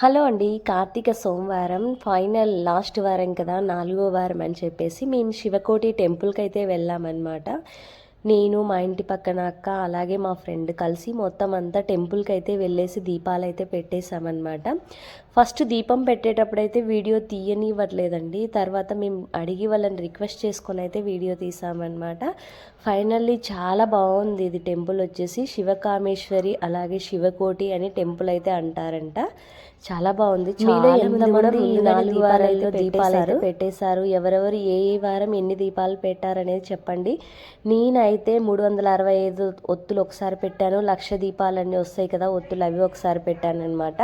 Hello అండి కార్తీక సోమవారం final last వారం కదా నాలుగో వారం అని చెప్పేసి మేము శివకోటి టెంపుల్కి అయితే వెళ్ళామన్నమాట. నేను మా ఇంటి పక్కన అక్క అలాగే మా ఫ్రెండ్ కలిసి మొత్తం అంతా టెంపుల్కి అయితే వెళ్ళేసి దీపాలు అయితే పెట్టేశామన్నమాట. ఫస్ట్ దీపం పెట్టేటప్పుడు అయితే వీడియో తీయనివ్వట్లేదండి. తర్వాత మేము అడిగి వాళ్ళని రిక్వెస్ట్ చేసుకొని అయితే వీడియో తీసామన్నమాట. ఫైనల్లీ చాలా బాగుంది ఇది టెంపుల్ వచ్చేసి. శివకామేశ్వరి అలాగే శివకోటి అని టెంపుల్ అయితే అంటారంట. చాలా బాగుంది. ఈ నాలుగు వారాల్లో దీపాలు పెట్టేశారు. ఎవరెవరు ఏ ఏ వారం ఎన్ని దీపాలు పెట్టారనేది చెప్పండి. నేనైతే మూడు వందల అరవై ఐదు ఒత్తులు ఒకసారి పెట్టాను. లక్ష దీపాలన్నీ వస్తాయి కదా ఒత్తులు అవి ఒకసారి పెట్టాను అనమాట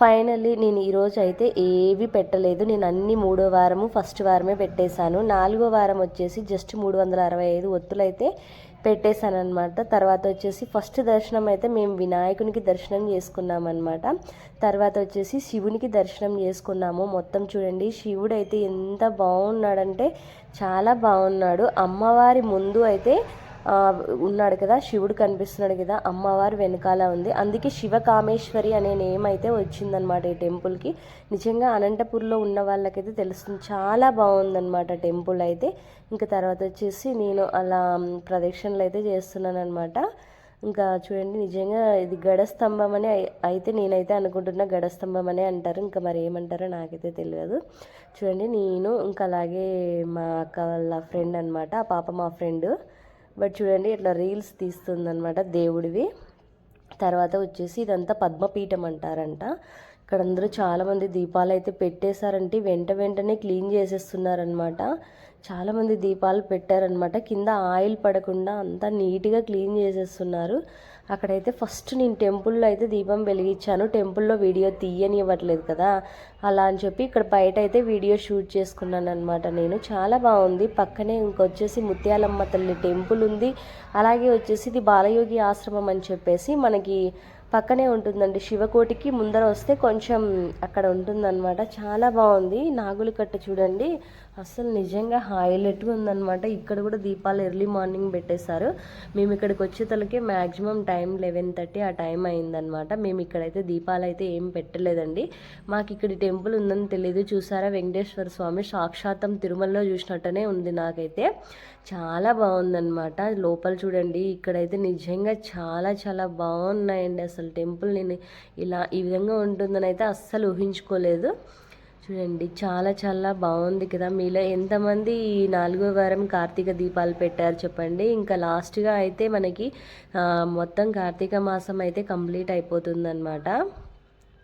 ఫైనల్లీ నేను ఈరోజు అయితే ఏవి పెట్టలేదు. నేను అన్ని మూడో వారము ఫస్ట్ వారమే పెట్టేశాను. నాలుగో వారం వచ్చేసి జస్ట్ మూడు వందల అరవై ఐదు ఒత్తులు అయితే తర్వాత వచ్చేసి ఫస్ట్ దర్శనం అయితే మేము వినాయకునికి దర్శనం చేసుకున్నామన్నమాట. తర్వాత వచ్చేసి శివునికి దర్శనం చేసుకున్నాము. మొత్తం చూడండి శివుడు అయితే ఎంత బాగున్నాడంటే చాలా బాగున్నాడు. అమ్మవారి ముందు అయితే ఉన్నాడు కదా శివుడు కనిపిస్తున్నాడు కదా అమ్మవారు వెనకాల ఉంది. అందుకే శివకామేశ్వరి అనే నేమ్ అయితే వచ్చిందనమాట ఈ టెంపుల్కి నిజంగా అనంతపూర్లో ఉన్న వాళ్ళకైతే తెలుస్తుంది చాలా బాగుందనమాట టెంపుల్ అయితే. ఇంకా తర్వాత వచ్చేసి నేను అలా ప్రదక్షిణలు అయితే చేస్తున్నాను అనమాట ఇంకా చూడండి నిజంగా ఇది గడస్తంభం అని అయితే నేనైతే అనుకుంటున్నా గడస్తంభం అనే అంటారు. ఇంకా మరి ఏమంటారో నాకైతే తెలియదు. చూడండి నేను ఇంకా అలాగే మా అక్క వాళ్ళ ఫ్రెండ్ అనమాట ఆ పాప మా ఫ్రెండ్ బట్ చూడండి ఇట్లా రీల్స్ తీస్తుందనమాట దేవుడివి. తర్వాత వచ్చేసి ఇదంతా పద్మపీఠం అంటారంట. ఇక్కడ అందరూ చాలామంది దీపాలు అయితే పెట్టేశారంటే వెంట వెంటనే క్లీన్ చేసేస్తున్నారనమాట చాలామంది దీపాలు పెట్టారనమాట. కింద ఆయిల్ పడకుండా అంతా నీట్గా క్లీన్ చేసేస్తున్నారు. అక్కడైతే ఫస్ట్ నేను టెంపుల్లో అయితే దీపం వెలిగించాను. టెంపుల్లో వీడియో తీయనివ్వట్లేదు కదా. అలా అని చెప్పి ఇక్కడ బయట అయితే వీడియో షూట్ చేసుకున్నాను అనమాట నేను. చాలా బాగుంది. పక్కనే ఇంకొచ్చేసి ముత్యాలమ్మ తల్లి టెంపుల్ ఉంది. అలాగే వచ్చేసి ఇది బాలయోగి ఆశ్రమం అని చెప్పేసి మనకి పక్కనే ఉంటుందండి. శివకోటికి ముందర వస్తే కొంచెం అక్కడ ఉంటుందన్నమాట చాలా బాగుంది. నాగులు కట్ట చూడండి. అసలు నిజంగా హైలైట్గా ఉందనమాట ఇక్కడ కూడా దీపాలు ఎర్లీ మార్నింగ్ పెట్టేశారు. మేము ఇక్కడికి వచ్చేతలకి మ్యాక్సిమం టైం లెవెన్ థర్టీ ఆ టైం అయిందనమాట మేము ఇక్కడైతే దీపాలు అయితే ఏం పెట్టలేదండి. మాకు ఇక్కడ టెంపుల్ ఉందని తెలియదు చూసారా వెంకటేశ్వర స్వామి సాక్షాత్తం తిరుమలలో చూసినట్టనే ఉంది నాకైతే. చాలా బాగుందనమాట లోపల చూడండి ఇక్కడైతే నిజంగా చాలా చాలా బాగున్నాయండి. అసలు టెంపుల్ నేను ఇలా ఈ విధంగా ఉంటుందని అయితే అస్సలు ఊహించుకోలేదు. చూడండి చాలా చాలా బాగుంది కదా. మీలో ఎంతమంది ఈ నాలుగో వారం కార్తీక దీపాలు పెట్టారు చెప్పండి. ఇంకా లాస్ట్గా అయితే మనకి మొత్తం కార్తీక మాసం అయితే కంప్లీట్ అయిపోతుందన్నమాట.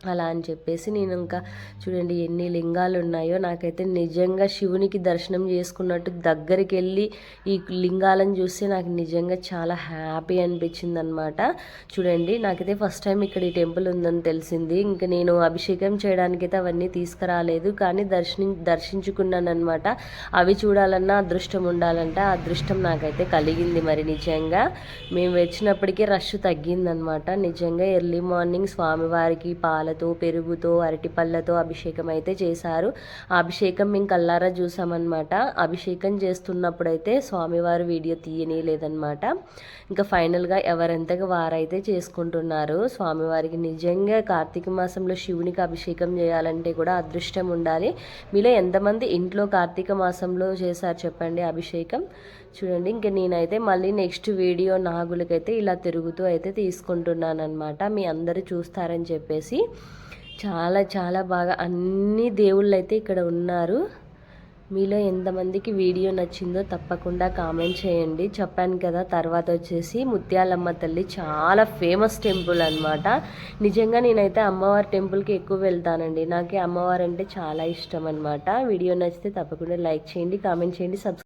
అలా అని చెప్పేసి నేను ఇంకా చూడండి ఎన్ని లింగాలు ఉన్నాయో నాకైతే నిజంగా శివునికి దర్శనం చేసుకున్నట్టు దగ్గరికి వెళ్ళి ఈ లింగాలను చూస్తే నాకు నిజంగా చాలా హ్యాపీ అనిపించింది అనమాట చూడండి నాకైతే ఫస్ట్ టైం ఇక్కడ ఈ టెంపుల్ ఉందని తెలిసింది. ఇంకా నేను అభిషేకం చేయడానికైతే అవన్నీ తీసుకురాలేదు కానీ దర్శనం దర్శించుకున్నాను అనమాట అవి చూడాలన్నా అదృష్టం ఉండాలంటే. అదృష్టం నాకైతే కలిగింది మరి నిజంగా. మేము వచ్చినప్పటికీ రష్ తగ్గిందనమాట నిజంగా ఎర్లీ మార్నింగ్ స్వామివారికి పాల పాలతో పెరుగుతో అరటిపళ్ళతో అభిషేకం అయితే చేశారు. ఆ అభిషేకం మేము కల్లారా చూసామన్నమాట. అభిషేకం చేస్తున్నప్పుడైతే స్వామివారు వీడియో తీయని లేదనమాట ఇంకా ఫైనల్గా ఎవరెంతగా వారైతే చేసుకుంటున్నారు స్వామివారికి నిజంగా కార్తీక మాసంలో శివునికి అభిషేకం చేయాలంటే కూడా అదృష్టం ఉండాలి. మీలో ఎంతమంది ఇంట్లో కార్తీక మాసంలో చేశారు చెప్పండి అభిషేకం? చూడండి ఇంక నేనైతే మళ్ళీ నెక్స్ట్ వీడియో నాగులకైతే ఇలా తిరుగుతూ అయితే తీసుకుంటున్నాను అనమాట మీ అందరూ చూస్తారని చెప్పేసి. చాలా చాలా బాగా అన్ని దేవుళ్ళు అయితే ఇక్కడ ఉన్నారు. మీలో ఎంతమందికి వీడియో నచ్చిందో తప్పకుండా కామెంట్ చేయండి. చెప్పాను కదా తర్వాత వచ్చేసి ముత్యాలమ్మ తల్లి చాలా ఫేమస్ టెంపుల్ అనమాట నిజంగా నేనైతే అమ్మవారి టెంపుల్కి ఎక్కువ వెళ్తానండి. నాకు అమ్మవారు అంటే చాలా ఇష్టం అనమాట వీడియో నచ్చితే తప్పకుండా లైక్ చేయండి కామెంట్ చేయండి సబ్స్క్రైబ్